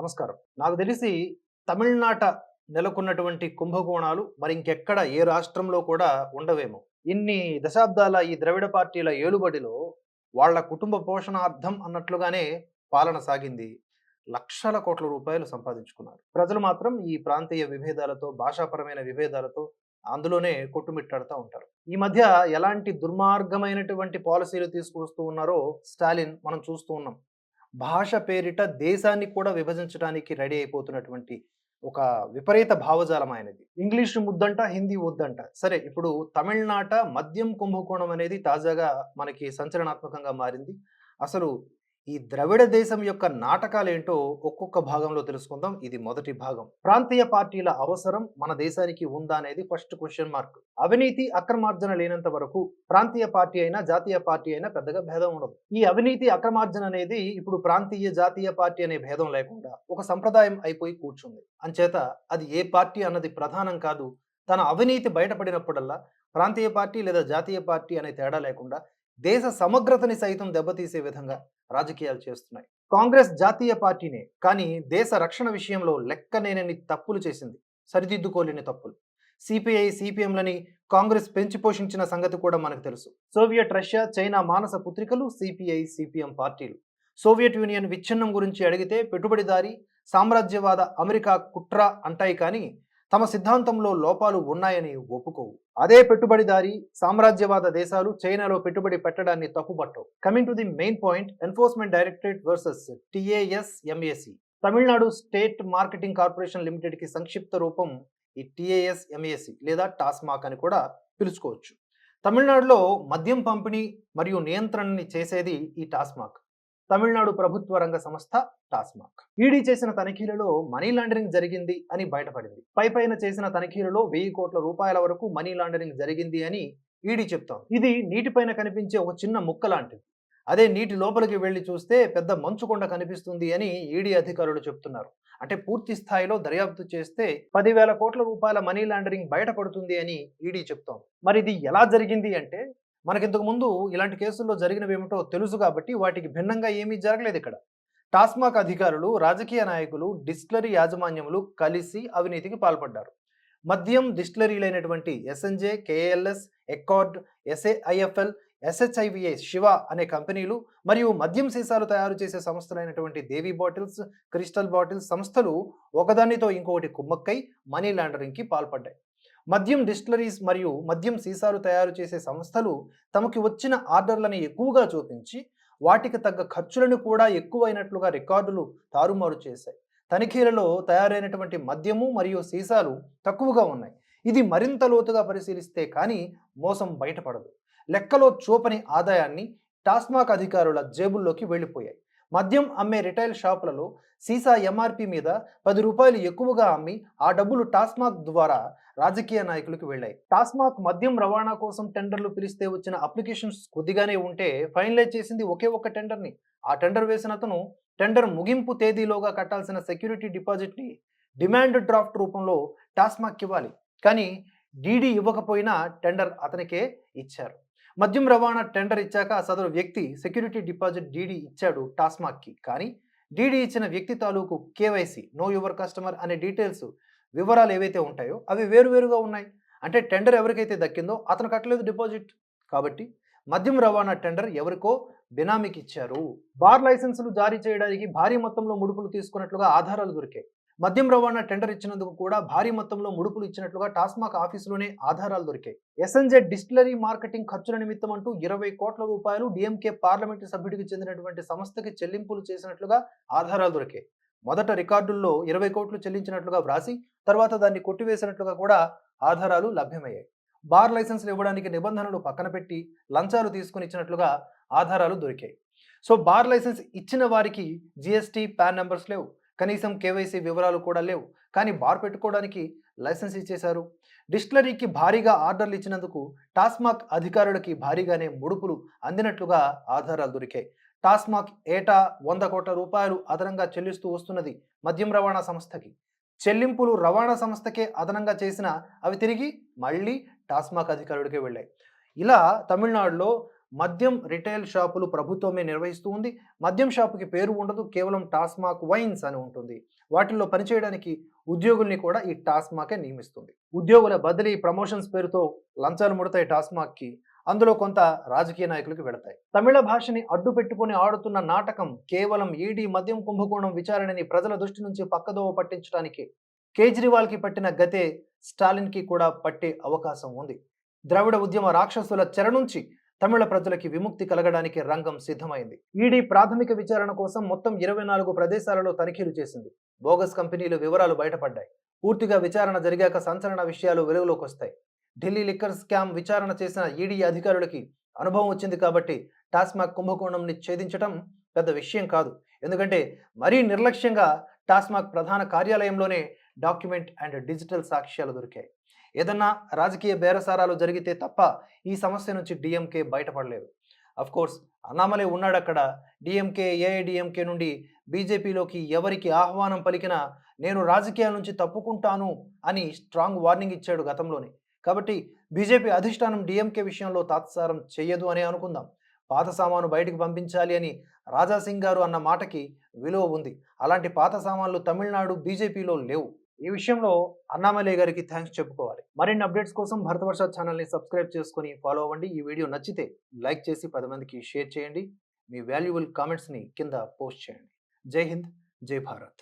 నమస్కారం. నాకు తెలిసి తమిళనాట నెలకొన్నటువంటి కుంభకోణాలు మరి ఇంకెక్కడ ఏ రాష్ట్రంలో కూడా ఉండవేమో. ఇన్ని దశాబ్దాల ఈ ద్రవిడ పార్టీల ఏలుబడిలో వాళ్ళ కుటుంబ పోషణార్థం అన్నట్లుగానే పాలన సాగింది. లక్షల కోట్ల రూపాయలు సంపాదించుకున్నారు. ప్రజలు మాత్రం ఈ ప్రాంతీయ విభేదాలతో భాషాపరమైన విభేదాలతో అందులోనే కొట్టుమిట్టాడుతూ ఉంటారు. ఈ మధ్య ఎలాంటి దుర్మార్గమైనటువంటి పాలసీలు తీసుకువస్తూ ఉన్నారో స్టాలిన్ మనం చూస్తూ ఉన్నాం. భాష పేరిట దేశాన్ని కూడా విభజించడానికి రెడీ అయిపోతున్నటువంటి ఒక విపరీత భావజాలం ఆయనది. ఇంగ్లీష్ ముద్దంట హిందీ వద్దంట. సరే ఇప్పుడు తమిళనాట మద్యం కుంభకోణం అనేది తాజాగా మనకి సంచలనాత్మకంగా మారింది. అసలు ఈ ద్రవిడ దేశం యొక్క నాటకాలు ఏంటో ఒక్కొక్క భాగంలో తెలుసుకుందాం. ఇది మొదటి భాగం. ప్రాంతీయ పార్టీల అవసరం మన దేశానికి ఉందా అనేది ఫస్ట్ క్వశ్చన్ మార్క్ అవినీతి అక్రమార్జన లేనంత వరకు ప్రాంతీయ పార్టీ అయినా జాతీయ పార్టీ అయినా పెద్దగా భేదం ఉండదు. ఈ అవినీతి అక్రమార్జన అనేది ఇప్పుడు ప్రాంతీయ జాతీయ పార్టీ అనే భేదం లేకుండా ఒక సంప్రదాయం అయిపోయి కూర్చుంది. అంచేత అది ఏ పార్టీ అన్నది ప్రధానం కాదు. తన అవినీతి బయటపడినప్పుడల్లా ప్రాంతీయ పార్టీ లేదా జాతీయ పార్టీ అనే తేడా లేకుండా దేశ సమగ్రతని సైతం దెబ్బతీసే విధంగా రాజకీయాలు చేస్తున్నాయి. కాంగ్రెస్ జాతీయ పార్టీనే కానీ దేశ రక్షణ విషయంలో లెక్కనేనని తప్పులు చేసింది. సరిదిద్దుకోలేని తప్పులు. సిపిఐ సిపిఎంలని కాంగ్రెస్ పెంచి పోషించిన సంగతి కూడా మనకు తెలుసు. సోవియట్ రష్యా చైనా మానస పుత్రికలు సిపిఐ సిపిఎం పార్టీలు. సోవియట్ యూనియన్ విచ్ఛిన్నం గురించి అడిగితే పెట్టుబడిదారి సామ్రాజ్యవాద అమెరికా కుట్ర అంటాయి కానీ తమ సిద్ధాంతంలో లోపాలు ఉన్నాయని ఒప్పుకోవు. అదే పెట్టుబడిదారి సామ్రాజ్యవాద దేశాలు చైనాలో పెట్టుబడి పెట్టడాన్ని తప్పుపట్టవు. Coming to the main point enforcement directorate versus TASMAC Tamil Nadu state marketing corporation లిమిటెడ్కి సంక్షిప్త రూపం ఈ టిఏఎస్ ఎంఏసి లేదా టాస్మాక్ అని కూడా పిలుచుకోవచ్చు. తమిళనాడులో మద్యం పంపిణీ మరియు నియంత్రణని చేసేది ఈ టాస్మాక్ తమిళనాడు ప్రభుత్వ రంగ సంస్థ టాస్మాక్. ఈడీ చేసిన తనిఖీలలో మనీ లాండరింగ్ జరిగింది అని బయటపడింది. పై పైన చేసిన తనిఖీలలో వెయ్యి కోట్ల రూపాయల వరకు మనీ లాండరింగ్ జరిగింది అని ఈడీ చెప్తాం ఇది నీటిపైన కనిపించే ఒక చిన్న ముక్క లాంటిది. అదే నీటి లోపలికి వెళ్ళి చూస్తే పెద్ద మంచుకొండ కనిపిస్తుంది అని ఈడీ అధికారులు చెప్తున్నారు. అంటే పూర్తి స్థాయిలో దర్యాప్తు చేస్తే పదివేల కోట్ల రూపాయల మనీ లాండరింగ్ బయటపడుతుంది అని ఈడీ చెప్తోంది. మరి ఇది ఎలా జరిగింది అంటే మనకి ఇంతకు ముందు ఇలాంటి కేసుల్లో జరిగినవేమిటో తెలుసు కాబట్టి వాటికి భిన్నంగా ఏమీ జరగలేదు ఇక్కడ. టాస్మాక్ అధికారులు రాజకీయ నాయకులు డిస్టిలరీ యాజమాన్యములు కలిసి అవినీతికి పాల్పడ్డారు. మద్యం డిస్టిలరీలైనటువంటి SNJ KLS Accord SAIFL SHIVA Shiva అనే కంపెనీలు మరియు మద్యం సీసాలు తయారు చేసే సంస్థలైనటువంటి దేవి బాటిల్స్ క్రిస్టల్ బాటిల్స్ సంస్థలు ఒకదానితో ఇంకొకటి కుమ్మక్కై మనీ లాండరింగ్కి పాల్పడ్డాయి. మద్యం డిస్టిలరీస్ మరియు మద్యం సీసాలు తయారు చేసే సంస్థలు తమకి వచ్చిన ఆర్డర్లను ఎక్కువగా చూపించి వాటికి తగ్గ ఖర్చులను కూడా ఎక్కువైనట్లుగా రికార్డులు తారుమారు చేశాయి. తనిఖీలలో తయారైనటువంటి మద్యము మరియు సీసాలు తక్కువగా ఉన్నాయి. ఇది మరింత లోతుగా పరిశీలిస్తే కానీ మోసం బయటపడదు. లెక్కలో చూపని ఆదాయాన్ని టాస్మాక్ అధికారుల జేబుల్లోకి వెళ్ళిపోయాయి. మద్యం అమ్మే రిటైల్ షాపులలో సీసా ఎంఆర్పి మీద పది రూపాయలు ఎక్కువగా అమ్మి ఆ డబ్బులు టాస్మాక్ ద్వారా రాజకీయ నాయకులకు వెళ్ళాయి. టాస్మాక్ మద్యం రవాణా కోసం టెండర్లు పిలిస్తే వచ్చిన అప్లికేషన్స్ కొద్దిగానే ఉంటే ఫైనలైజ్ చేసింది ఒకే ఒక్క టెండర్ని. ఆ టెండర్ వేసిన అతను టెండర్ ముగింపు తేదీలోగా కట్టాల్సిన సెక్యూరిటీ డిపాజిట్ని డిమాండ్ డ్రాఫ్ట్ రూపంలో టాస్మాక్ ఇవ్వాలి. కానీ డీడీ ఇవ్వకపోయినా టెండర్ అతనికే ఇచ్చారు. మద్యం రవాణా టెండర్ ఇచ్చాక సదరు వ్యక్తి సెక్యూరిటీ డిపాజిట్ డీడీ ఇచ్చాడు టాస్మాక్కి. కానీ డీడీ ఇచ్చిన వ్యక్తి తాలూకు కేవైసీ నో యువర్ కస్టమర్ అనే డీటెయిల్స్ వివరాలు ఏవైతే ఉంటాయో అవి వేరువేరుగా ఉన్నాయి. అంటే టెండర్ ఎవరికైతే దక్కిందో అతను కట్టలేదు డిపాజిట్. కాబట్టి మద్యం రవాణా టెండర్ ఎవరికో బినామీకి ఇచ్చారు బార్ లైసెన్సులు జారీ చేయడానికి భారీ మొత్తంలో ముడుపులు తీసుకున్నట్లుగా ఆధారాలు దొరికాయి. మద్యం రవాణా టెండర్ ఇచ్చినందుకు కూడా భారీ మొత్తంలో ముడుపులు ఇచ్చినట్లుగా టాస్మాక్ ఆఫీసులోనే ఆధారాలు దొరికాయి. ఎస్ఎన్జెడ్ డిస్టిలరీ మార్కెటింగ్ ఖర్చుల నిమిత్తం అంటూ ఇరవై కోట్ల రూపాయలు డిఎంకే పార్లమెంటు సభ్యుడికి చెందినటువంటి సంస్థకి చెల్లింపులు చేసినట్లుగా ఆధారాలు దొరికాయి. మొదట రికార్డుల్లో ఇరవై కోట్లు చెల్లించినట్లుగా వ్రాసి తర్వాత దాన్ని కొట్టివేసినట్లుగా కూడా ఆధారాలు లభ్యమయ్యాయి. బార్ లైసెన్సులు ఇవ్వడానికి నిబంధనలు పక్కన పెట్టి లంచాలు తీసుకుని ఇచ్చినట్లుగా ఆధారాలు దొరికాయి. సో బార్ లైసెన్స్ ఇచ్చిన వారికి జిఎస్టీ పాన్ నెంబర్స్ లేవు. కనీసం కేవైసీ వివరాలు కూడా లేవు. కానీ బార్ పెట్టుకోవడానికి లైసెన్స్ ఇచ్చేశారు. డిస్టిలరీకి భారీగా ఆర్డర్లు ఇచ్చినందుకు టాస్మాక్ అధికారులకి భారీగానే ముడుపులు అందినట్లుగా ఆధారాలు దొరికాయి. టాస్మాక్ ఏటా వంద కోట్ల రూపాయలు అదనంగా చెల్లిస్తూ వస్తున్నది మద్యం రవాణా సంస్థకి. చెల్లింపులు రవాణా సంస్థకే అదనంగా చేసిన అవి తిరిగి మళ్ళీ టాస్మాక్ అధికారుడికే వెళ్ళాయి. ఇలా తమిళనాడులో మద్యం రిటైల్ షాపులు ప్రభుత్వమే నిర్వహిస్తూ ఉంది. మద్యం షాపుకి పేరు ఉండదు కేవలం టాస్మాక్ వైన్స్ అని ఉంటుంది. వాటిల్లో పనిచేయడానికి ఉద్యోగుల్ని కూడా ఈ టాస్మాకే నియమిస్తుంది. ఉద్యోగుల బదిలీ ప్రమోషన్స్ పేరుతో లంచాలు ముడతాయి టాస్మాక్కి. అందులో కొంత రాజకీయ నాయకులకు వెళతాయి తమిళ భాషని అడ్డు పెట్టుకుని ఆడుతున్న నాటకం కేవలం ఈడీ మద్యం కుంభకోణం విచారణని ప్రజల దృష్టి నుంచి పక్కదోవ పట్టించడానికి కేజ్రీవాల్కి పట్టిన గతే స్టాలిన్కి కూడా పట్టే అవకాశం ఉంది. ద్రవిడ ఉద్యమ రాక్షసుల చెర నుంచి తమిళ ప్రజలకి విముక్తి కలగడానికి రంగం సిద్ధమైంది. ఈడీ ప్రాథమిక విచారణ కోసం మొత్తం ఇరవై నాలుగు ప్రదేశాలలో తనిఖీలు చేసింది. బోగస్ కంపెనీలు వివరాలు బయటపడ్డాయి. పూర్తిగా విచారణ జరిగాక సంచలన విషయాలు వెలుగులోకి వస్తాయి. ఢిల్లీ లిక్కర్ స్కామ్ విచారణ చేసిన ఈడీ అధికారులకి అనుభవం వచ్చింది కాబట్టి టాస్మాక్ కుంభకోణంని ఛేదించడం పెద్ద విషయం కాదు. ఎందుకంటే మరీ నిర్లక్ష్యంగా టాస్మాక్ ప్రధాన కార్యాలయంలోనే డాక్యుమెంట్ అండ్ డిజిటల్ సాక్ష్యాలు దొరికాయి. ఏదన్నా రాజకీయ బేరసారాలు జరిగితే తప్ప ఈ సమస్య నుంచి డిఎంకే బయటపడలేదు. కోర్స్ అన్నామలే ఉన్నాడు అక్కడ డిఎంకే ఏఐడిఎంకే నుండి బీజేపీలోకి ఎవరికి ఆహ్వానం పలికినా నేను రాజకీయాల నుంచి తప్పుకుంటాను అని స్ట్రాంగ్ వార్నింగ్ ఇచ్చాడు గతంలోనే. కాబట్టి బీజేపీ అధిష్టానం డిఎంకే విషయంలో తాత్సారం చెయ్యదు అని అనుకుందాం. పాత సామాను బయటికి పంపించాలి అని రాజాసింగ్ గారు అన్న మాటకి విలువ ఉంది. అలాంటి పాత సామాన్లు తమిళనాడు బీజేపీలో లేవు. ఈ విషయంలో అన్నామలే గారికి థ్యాంక్స్ చెప్పుకోవాలి. మరిన్ని అప్డేట్స్ కోసం భరతవర్ష ఛానల్ని సబ్స్క్రైబ్ చేసుకొని ఫాలో అవ్వండి. ఈ వీడియో నచ్చితే లైక్ చేసి పది మందికి షేర్ చేయండి. మీ వాల్యుబుల్ కామెంట్స్ని కింద పోస్ట్ చేయండి. జై హింద్ జై భారత్.